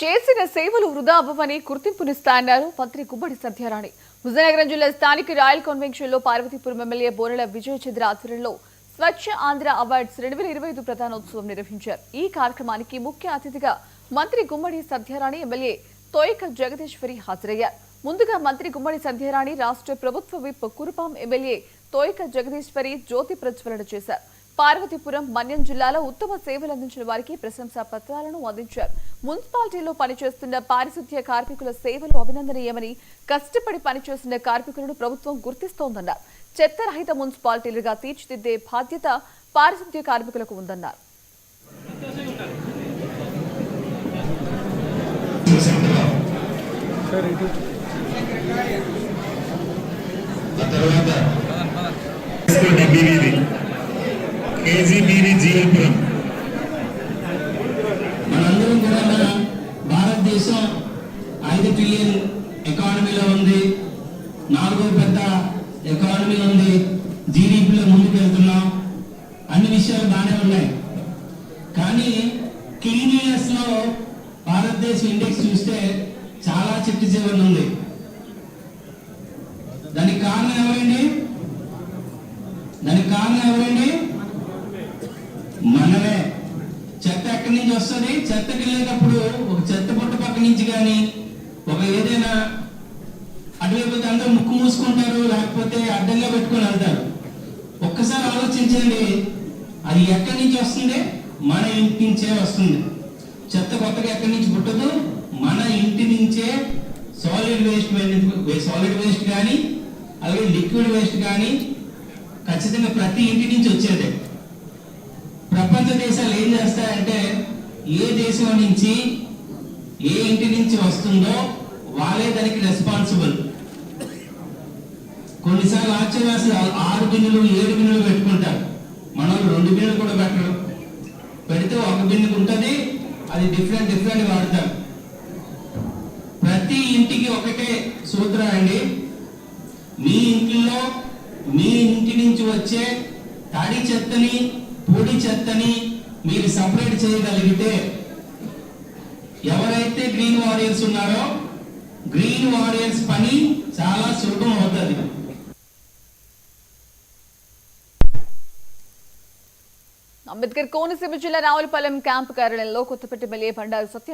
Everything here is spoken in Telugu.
చేసిన సేవలు వృధా అవ్వమని గుర్తింపునిస్తాయన్నారు మంత్రి గుమ్మడి సత్యారాణి విజయనగరం జిల్లా స్థానిక రాయల్ కన్వెన్షన్లో పార్వతీపురం ఎమ్మెల్యే బోనెల విజయచంద్ర ఆధ్వర్యంలో స్వచ్ఛ ఆంధ్ర అవార్డ్స్ రెండు వేల ఇరవై ఐదు ప్రధానోత్సవం నిర్వహించారు. ఈ కార్యక్రమానికి ముఖ్య అతిథిగా మంత్రి గుమ్మడి సత్యారాణి ఎమ్మెల్యే తోయక జగదీశ్వరి హాజరయ్యారు. ముందుగా మంత్రి గుమ్మడి సంధ్యారాణి రాష్ట్ర ప్రభుత్వ విప్ కురుపాం ఎమ్మెల్యే తోయక జగదీశ్వరి జ్యోతి ప్రజ్వలన చేశారు. పార్వతీపురం మన్యం జిల్లాలో ఉత్తమ సేవలు అందించిన వారికి ప్రశంసా పత్రాలను అందించారు. మున్సిపాలిటీలో పనిచేస్తున్న పారిశుద్ధ్య కార్మికుల సేవలు అభినందనీయమని కష్టపడి పనిచేస్తున్న కార్మికులను ప్రభుత్వం గుర్తిస్తోందన్నారు. చెత్త రహిత మున్సిపాలిటీలుగా తీర్చిదిద్దే బాధ్యత పారిశుద్ధ్య కార్మికులకు ఉందన్నారు. కేజీబీవీ జీఎల్పురం మనందరం కూడా మన భారతదేశం ఐదు ట్రిలియన్ ఎకానమీలో ఉంది. నాలుగో పెద్ద ఎకానమీ ఉంది. జీడీపీలో ముందుకు వెళ్తున్నాం అన్ని విషయాలు బాగానే ఉన్నాయి. కానీ క్లీనియర్స్లో భారతదేశం ఇండెక్స్ చూస్తే చాలా చిట్టు చివరి ఉంది. దానికి కారణం ఎవరండి? దానికి కారణం ఎవరండి? మనమే. చెత్త ఎక్కడి నుంచి వస్తుంది? చెత్తకి వెళ్ళేటప్పుడు ఒక చెత్త పుట్ట పక్క నుంచి కానీ ఒక ఏదైనా అటువైపు అందరూ ముక్కు మూసుకుంటారు లేకపోతే అడ్డంగా పెట్టుకొని వెళ్తారు. ఒక్కసారి ఆలోచించండి అది ఎక్కడి నుంచి వస్తుంది? మన ఇంటి నుంచే వస్తుంది. చెత్త కొత్తగా ఎక్కడి నుంచి పుట్టదు? మన ఇంటి నుంచే సాలిడ్ వేస్ట్ సాలిడ్ వేస్ట్ కానీ అలాగే లిక్విడ్ వేస్ట్ కానీ ఖచ్చితంగా ప్రతి ఇంటి నుంచి వచ్చేదే. ప్రపంచ దేశాలు ఏం చేస్తాయంటే ఏ దేశం నుంచి ఏ ఇంటి నుంచి వస్తుందో వాళ్ళే దానికి రెస్పాన్సిబుల్ కొన్నిసార్లు ఆశ్చర్యాలు ఆరు బిన్నులు ఏడు బిన్నులు పెట్టుకుంటారు. మనం రెండు బిన్నులు కూడా పెట్టరు. పెడితే ఒక బిన్నుకు ఉంటుంది అది డిఫరెంట్ డిఫరెంట్ వాడతాం ప్రతి ఇంటికి ఒకటే సూత్రం అండి. మీ ఇంట్లో మీ ఇంటి నుంచి వచ్చే తడి చెత్తని పొడి చెత్తని మీరు సపరేట్ చేయగలిగితే ఎవరైతే గ్రీన్ వారియర్స్ ఉన్నారో గ్రీన్ వారియర్స్ పని చాలా సులభం అవుతుంది. అంబేద్కర్ కోనసీమ జిల్లా రావులపాలెం క్యాంపు కార్యాలయంలో కొత్తపేట ఎమ్మెల్యే బండారు సత్య